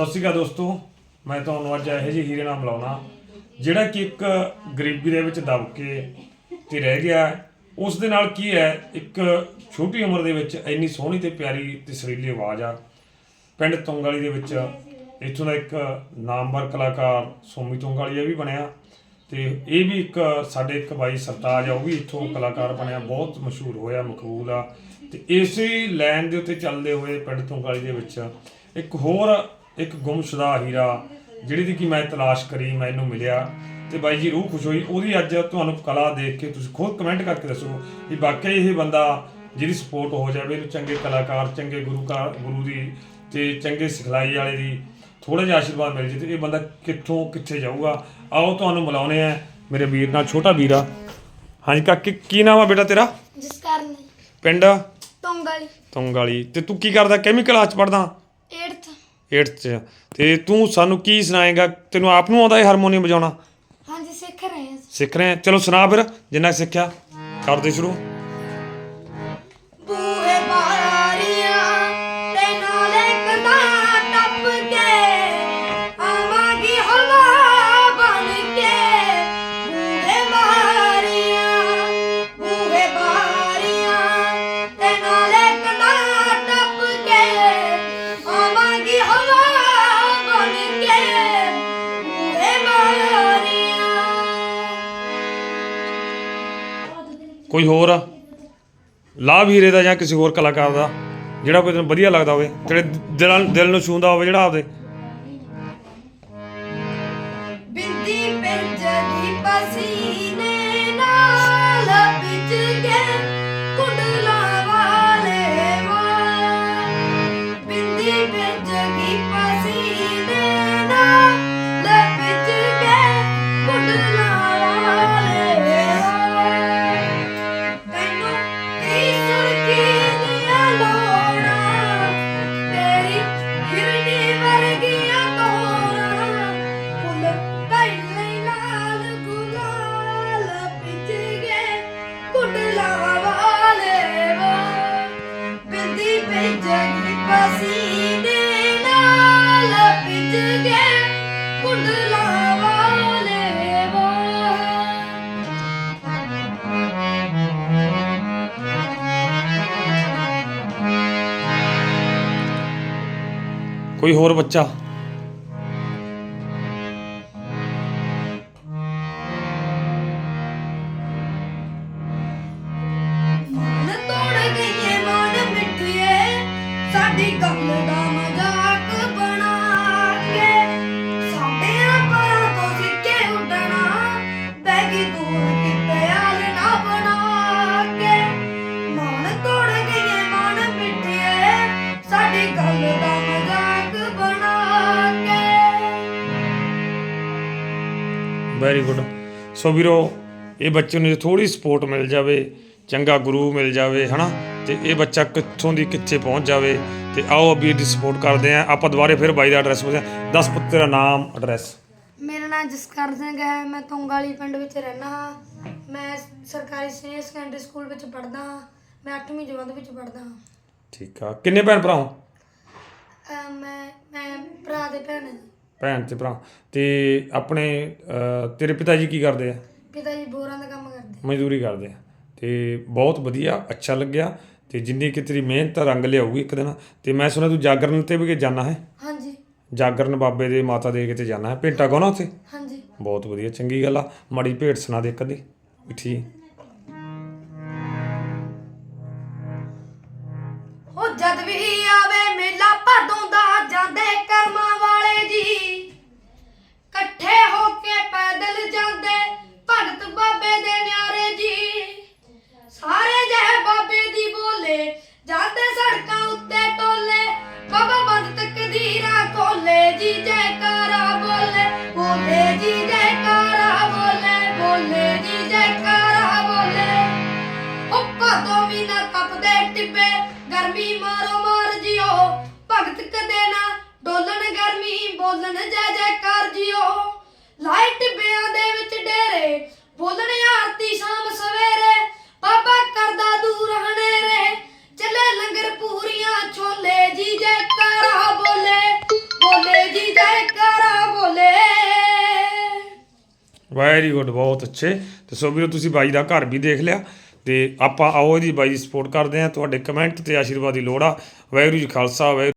ਸਤਿ ਸ਼੍ਰੀ ਅਕਾਲ ਦੋਸਤੋ, ਮੈਂ ਤੁਹਾਨੂੰ ਅੱਜ ਇਹੋ ਜਿਹੇ ਹੀਰੇ ਨਾਲ ਮਿਲਾਉਣਾ, ਜਿਹੜਾ ਕਿ ਇੱਕ ਗਰੀਬੀ ਦੇ ਵਿੱਚ ਦਬ ਕੇ ਤੇ ਰਹਿ ਗਿਆ ਉਸ ਦੇ ਨਾਲ ਕੀ ਹੈ, ਇੱਕ ਛੋਟੀ ਉਮਰ ਦੇ ਵਿੱਚ ਇੰਨੀ ਸੋਹਣੀ ਤੇ ਪਿਆਰੀ ਤੇ ਸੁਰੀਲੀ ਆਵਾਜ਼ ਆ। ਪਿੰਡ ਤੁੰਗਾਲੀ ਦੇ ਵਿੱਚ ਇੱਥੋਂ ਦਾ ਇੱਕ ਨਾਮਵਰ ਕਲਾਕਾਰ ਸੋਮੀ ਤੁੰਗਾਲੀਆ ਵੀ ਬਣਿਆ ਤੇ ਇਹ ਵੀ ਇੱਕ ਸਾਡੇ ਇੱਕ ਬਾਈ ਸਰਤਾਜ ਆ, ਉਹ ਵੀ ਇੱਥੋਂ ਕਲਾਕਾਰ ਬਣਿਆ, ਬਹੁਤ ਮਸ਼ਹੂਰ ਹੋਇਆ, ਮਕਬੂਲ ਆ। ਤੇ ਇਸੇ ਲਾਈਨ ਦੇ ਉੱਤੇ ਚੱਲਦੇ ਹੋਏ ਪਿੰਡ ਤੁੰਗਾਲੀ ਦੇ ਵਿੱਚ ਇੱਕ ਹੋਰ ਇੱਕ ਗੁੰਮਸ਼ੁਦਾ ਹੀਰਾ ਜਿਹੜੀ ਦੀ ਕਿ ਮੈਂ ਤਲਾਸ਼ ਕਰੀ ਮੈਨੂੰ ਮਿਲਿਆ ਤੇ ਬਾਈ ਜੀ ਰੂਹ ਖੁਸ਼ ਹੋਈ। ਉਹਦੀ ਅੱਜ ਤੁਹਾਨੂੰ ਕਲਾ ਦੇਖ ਕੇ ਤੁਸੀਂ ਖੁਦ ਕਮੈਂਟ ਕਰਕੇ ਦੱਸੋ ਵੀ ਵਾਕਈ ਇਹ ਬੰਦਾ ਜਿਹਦੀ ਸਪੋਰਟ ਹੋ ਜਾਵੇ ਇਹਨੂੰ ਚੰਗੇ ਕਲਾਕਾਰ ਚੰਗੇ ਗੁਰੂ ਕਾ ਗੁਰੂ ਦੀ ਤੇ ਚੰਗੇ ਸਿਖਲਾਈ ਵਾਲੇ ਦੀ ਥੋੜਾ ਜਿਹਾ ਆਸ਼ੀਰਵਾਦ ਮਿਲ ਜੇ ਤੇ ਇਹ ਬੰਦਾ ਕਿੱਥੋਂ ਕਿੱਥੇ ਜਾਊਗਾ? ਆਓ ਤੁਹਾਨੂੰ ਮਿਲਾਉਨੇ ਆ ਮੇਰੇ ਵੀਰ ਨਾਲ ਛੋਟਾ ਵੀਰ। ਆ ਹਾਂਜੀ ਕਾਕੇ ਕੀ ਨਾਮ ਆ ਬੇਟਾ ਤੇਰਾ? ਜਿਸ ਕਾਰਨ ਪਿੰਡ? ਟੋਂਗਾਲੀ ਤੁੰਗਾਲੀ। ਤੇ ਤੂੰ ਕੀ ਕਰਦਾ? ਕਿੰਨੀ ਕਲਾਸ ਚ ਪੜਦਾ 8th 8th ਚ। ਤੇ ਤੂੰ ਸਾਨੂੰ ਕੀ ਸੁਣਾਏਗਾ? ਤੈਨੂੰ ਆਪ ਨੂੰ ਆਉਂਦਾ ਇਹ ਹਾਰਮੋਨੀਅਮ ਵਜਾਉਣਾ? ਹਾਂਜੀ ਸਿੱਖ ਰਹੇ ਹਾਂ। ਸਿੱਖ ਰਹੇ ਆ ਚਲੋ ਸੁਣਾ ਫਿਰ ਜਿੰਨਾ ਸਿੱਖਿਆ ਕਰਦੇ ਸ਼ੁਰੂ। ਕੋਈ ਹੋਰ ਲਾਭ ਹੀਰੇ ਦਾ ਜਾਂ ਕਿਸੇ ਹੋਰ ਕਲਾਕਾਰ ਦਾ, ਜਿਹੜਾ ਕੋਈ ਤੈਨੂੰ ਵਧੀਆ ਲੱਗਦਾ ਹੋਵੇ, ਤੇਰੇ ਦਿਲ ਦਿਲ ਨੂੰ ਛੂੰਦਾ ਹੋਵੇ, ਜਿਹੜਾ ਆਪਦੇ। ਬਿੰਦੀ ਪਿੰਜਰੀ ਪਸੀਨੇ ਬਿੰਦੀ ਪਸੀਨੇ ਨਾਲ ਪਿੱਛ ਗਏ ਕੁੰਡਲਾ ਵਾਲੇ ਕੋਈ ਹੋਰ ਬੱਚਾ? ਵੈਰੀ ਗੁੱਡ ਸੋ ਵੀਰੋ, ਇਹ ਬੱਚੇ ਨੂੰ ਥੋੜੀ ਸਪੋਰਟ ਮਿਲ ਜਾਵੇ, ਚੰਗਾ ਗੁਰੂ ਮਿਲ ਜਾਵੇ, ਹਨਾ? ਤੇ ਇਹ ਬੱਚਾ ਕਿੱਥੋਂ ਦੀ ਕਿੱਥੇ ਪਹੁੰਚ ਜਾਵੇ? ਤੇ ਆਓ ਵੀਰ ਦੀ ਸਪੋਰਟ ਕਰਦੇ ਆਂ ਆਪਾਂ ਦੁਬਾਰੇ ਫਿਰ ਬਾਈ ਦਾ ਐਡਰੈਸ ਪੁੱਛਦੇ ਆਂ ਦੱਸ ਪੁੱਤ ਤੇਰਾ ਨਾਮ ਐਡਰੈਸ ਮੇਰਾ ਨਾਮ ਜਸਕਰ ਸਿੰਘ ਹੈ। ਮੈਂ ਤੁੰਗਾਲੀ ਪਿੰਡ ਵਿੱਚ ਰਹਿਣਾ ਹਾਂ। ਮੈਂ ਸਰਕਾਰੀ ਸੀਨੀਅਰ ਸੈਕੰਡਰੀ ਸਕੂਲ ਵਿੱਚ ਪੜ੍ਹਦਾ ਹਾਂ। ਮੈਂ 8ਵੀਂ ਜਮਾਤ ਵਿੱਚ ਪੜ੍ਹਦਾ ਹਾਂ। ਠੀਕ ਆ। ਕਿੰਨੇ ਭੈਣ ਭਰਾ ਹੋ? ਅਹ ਮੈਂ ਮੈਂ ਭਰਾ ਦੇ ਭੈਣ ਹਾਂ। ਭੈਣ ਤੇ ਭਰਾ। ਤੇ ਆਪਣੇ ਅਹ, ਤੇਰੇ ਪਿਤਾ ਜੀ ਕੀ ਕਰਦੇ ਆ? ਪਿਤਾ ਜੀ ਬੋਰਾਂ ਦਾ ਕੰਮ ਕਰਦੇ ਮਜ਼ਦੂਰੀ ਕਰਦੇ ਆ। ਤੇ ਬਹੁਤ ਵਧੀਆ ਅੱਛਾ ਲੱਗਿਆ। ਤੇ ਜਿੰਨੀ ਕਿ ਤੇਰੀ ਮਿਹਨਤ ਰੰਗ ਲਿਆਊਗੀ ਇੱਕ ਦਿਨ ਤੇ ਮੈਂ ਸੁਣਿਆ ਤੂੰ ਜਾਗਰਣ ਤੇ ਵੀ ਜਾਣਾ ਹੈ? ਹਾਂਜੀ। ਜਾਗਰਣ ਬਾਬੇ ਦੇ ਮਾਤਾ ਦੇ ਕਿਤੇ ਜਾਣਾ ਹੈ? ਭੇਟਾ ਗਾਉਣਾ ਉੱਥੇ? ਹਾਂਜੀ। ਬਹੁਤ ਵਧੀਆ ਚੰਗੀ ਗੱਲ ਆ। ਮਾੜੀ ਭੇਟ ਸੁਣਾ ਦੇ ਇੱਕ ਅੱਧੀ ਉਹ ਵੈਰੀ ਗੁੱਡ ਬਹੁਤ ਅੱਛੇ। ਤੇ ਸੋ ਵੀਰੋ, ਤੁਸੀਂ ਬਾਈ ਦਾ ਘਰ ਵੀ ਦੇਖ ਲਿਆ। ਤੇ ਆਪਾਂ ਆਓ ਇਹਦੀ ਬਾਈ ਦੀ ਸਪੋਰਟ ਕਰਦੇ ਹਾਂ। ਤੁਹਾਡੇ ਕਮੈਂਟ ਤੇ ਆਸ਼ੀਰਵਾਦ ਦੀ ਲੋੜ ਆ। ਵਾਹਿਗੁਰੂ ਜੀ ਖਾਲਸਾ, ਵਾਹਿਗੁਰੂ